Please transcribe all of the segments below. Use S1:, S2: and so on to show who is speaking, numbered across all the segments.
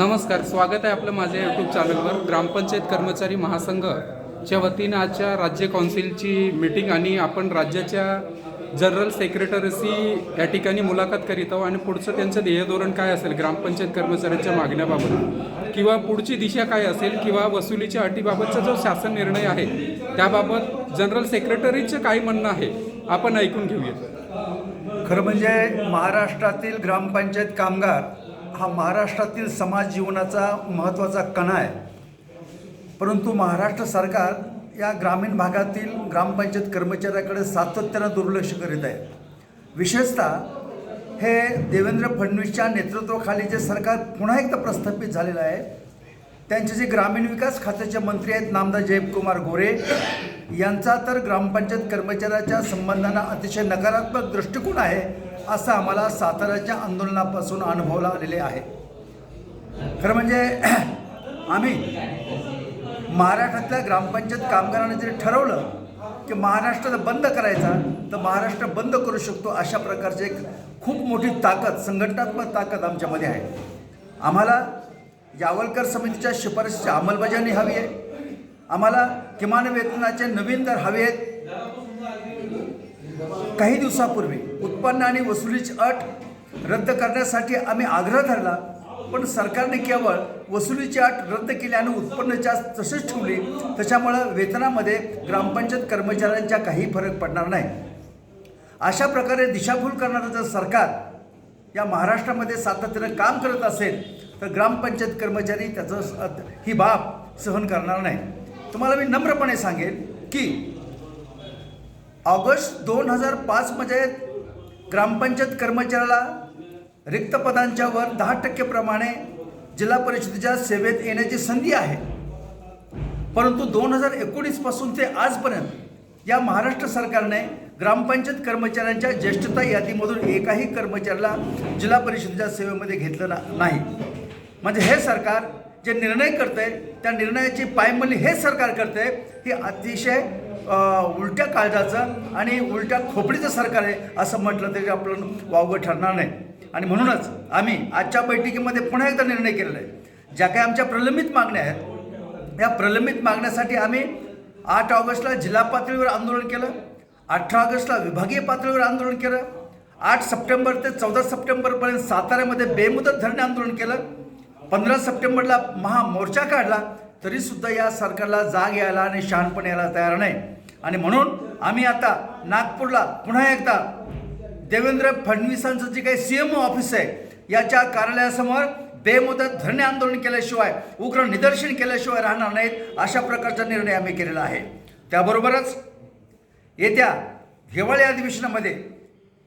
S1: नमस्कार स्वागत आहे आपलं माझ्या यूट्यूब चॅनलवर ग्रामपंचायत कर्मचारी महासंघच्या वतीनं आजच्या राज्य कौन्सिलची मीटिंग आणि आपण राज्याच्या जनरल सेक्रेटरीशी या ठिकाणी मुलाखत करीत आहोत. आणि पुढचं त्यांचं ध्येय धोरण काय असेल ग्रामपंचायत कर्मचाऱ्यांच्या मागण्याबाबत? किंवा पुढची दिशा काय असेल किंवा वसुलीच्या अटीबाबतचा जो शासन निर्णय आहे त्याबाबत जनरल सेक्रेटरीचं काय म्हणणं आहे आपण ऐकून घेऊया
S2: खरं म्हणजे महाराष्ट्रातील ग्रामपंचायत कामगार हा महाराष्ट्रातील समाज जीवनाचा महत्त्वाचा कणा आहे. परंतु महाराष्ट्र सरकार या ग्रामीण भागातील ग्रामपंचायत कर्मचाऱ्याकडे सातत्यानं दुर्लक्ष करीत आहे. विशेषतः हे देवेंद्र फडणवीसच्या नेतृत्वाखाली जे सरकार पुन्हा एकदा प्रस्थापित झालेलं आहे त्यांचे जे ग्रामीण विकास खात्याचे मंत्री आहेत नामदार जयकुमार गोरे यांचा तर ग्रामपंचायत कर्मचाऱ्याच्या संबंधांना अतिशय नकारात्मक दृष्टिकोन आहे. असं आम्हाला साताऱ्याच्या आंदोलनापासून अनुभवला आलेले आहे. खरं म्हणजे आम्ही महाराष्ट्रातल्या ग्रामपंचायत कामगारांनी जरी ठरवलं की महाराष्ट्र जर बंद करायचा तर महाराष्ट्र बंद करू शकतो अशा प्रकारची एक खूप मोठी ताकद संघटनात्मक ताकद आमच्यामध्ये आहे. आम्हाला यावलकर समितीच्या शिफारशीची अंमलबजावणी हवी आहे. आम्हाला किमान वेतनाचे नवीन दर हवे आहेत. काही दिवसापूर्वी उत्पन्न आणि वसुलीची अट रद्द करण्यासाठी आम्ही आग्रह धरला पण सरकारने केवळ वसुलीची अट रद्द केली आणि उत्पन्नच्या तसेच तशीच ठेवली त्याच्यामुळं वेतनामध्ये ग्रामपंचायत कर्मचाऱ्यांच्या काही फरक पडणार नाही. अशा प्रकारे दिशाभूल करणारं जर सरकार या महाराष्ट्रामध्ये सातत्यानं काम करत असेल तर ग्रामपंचायत कर्मचारी त्याचं ही बाब सहन करणार नाही. तुम्हाला मी नम्रपणे सांगेन की ऑगस्ट दोन हजार पाचमध्ये ग्रामपंचायत कर्मचाऱ्याला रिक्त पदांच्या वर दहा टक्केप्रमाणे जिल्हा परिषदेच्या सेवेत येण्याची संधी आहे. परंतु दोन हजार एकोणीसपासून ते आजपर्यंत या महाराष्ट्र सरकारने ग्रामपंचायत कर्मचाऱ्यांच्या ज्येष्ठता यादीमधून एकाही कर्मचाऱ्याला जिल्हा परिषदेच्या सेवेमध्ये घेतलं ना नाही. म्हणजे हे सरकार जे निर्णय करते त्या निर्णयाची पायमल्ली हे सरकार करते ही अतिशय उलट्या काळजाचं आणि उलट्या खोपडीचं सरकार आहे असं म्हटलं तरी आपलं वावगं ठरणार नाही. आणि म्हणूनच आम्ही आजच्या बैठकीमध्ये पुन्हा एकदा निर्णय केलेला आहे. ज्या काही आमच्या प्रलंबित मागण्या आहेत या प्रलंबित मागण्यासाठी आम्ही आठ ऑगस्टला जिल्हा पातळीवर आंदोलन केलं अठरा ऑगस्टला विभागीय पातळीवर आंदोलन केलं आठ सप्टेंबर ते चौदा सप्टेंबरपर्यंत साताऱ्यामध्ये बेमुदत धरणे आंदोलन केलं पंधरा सप्टेंबरला महामोर्चा काढला तरीसुद्धा या सरकारला जाग यायला आणि शहाणपण यायला तयार नाही. आणि म्हणून आम्ही आता नागपूरला पुन्हा एकदा देवेंद्र फडणवीसांचं जे काही सी एम ओ ऑफिस आहे याच्या कार्यालयासमोर बेमुदत धरणे आंदोलन केल्याशिवाय उग्र निदर्शन केल्याशिवाय राहणार नाहीत अशा प्रकारचा निर्णय आम्ही केलेला आहे. त्याबरोबरच येत्या हिवाळी अधिवेशनामध्ये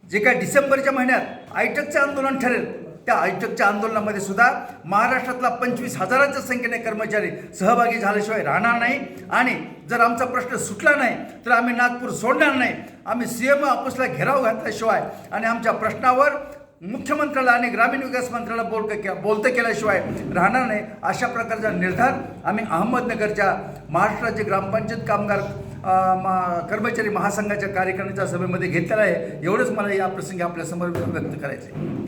S2: जे काय डिसेंबरच्या महिन्यात आयटकचं आंदोलन ठरेल त्या आयटकच्या आंदोलनामध्ये सुद्धा महाराष्ट्रातला पंचवीस हजाराच्या संख्येने कर्मचारी सहभागी झाल्याशिवाय राहणार नाही. आणि जर आमचा प्रश्न सुटला नाही तर आम्ही नागपूर सोडणार नाही. आम्ही सी एम ऑफिसला घेराव घातल्याशिवाय आणि आमच्या प्रश्नावर मुख्यमंत्र्याला आणि ग्रामीण विकास मंत्र्याला बोल के बोलतं केल्याशिवाय राहणार नाही. अशा प्रकारचा निर्धार आम्ही अहमदनगरच्या महाराष्ट्राचे ग्रामपंचायत कामगार मा कर्मचारी महासंघाच्या कार्यकारिणीच्या सभेमध्ये घेतलेला आहे. एवढंच मला या प्रसंगी आपल्यासमोर व्यक्त करायचं आहे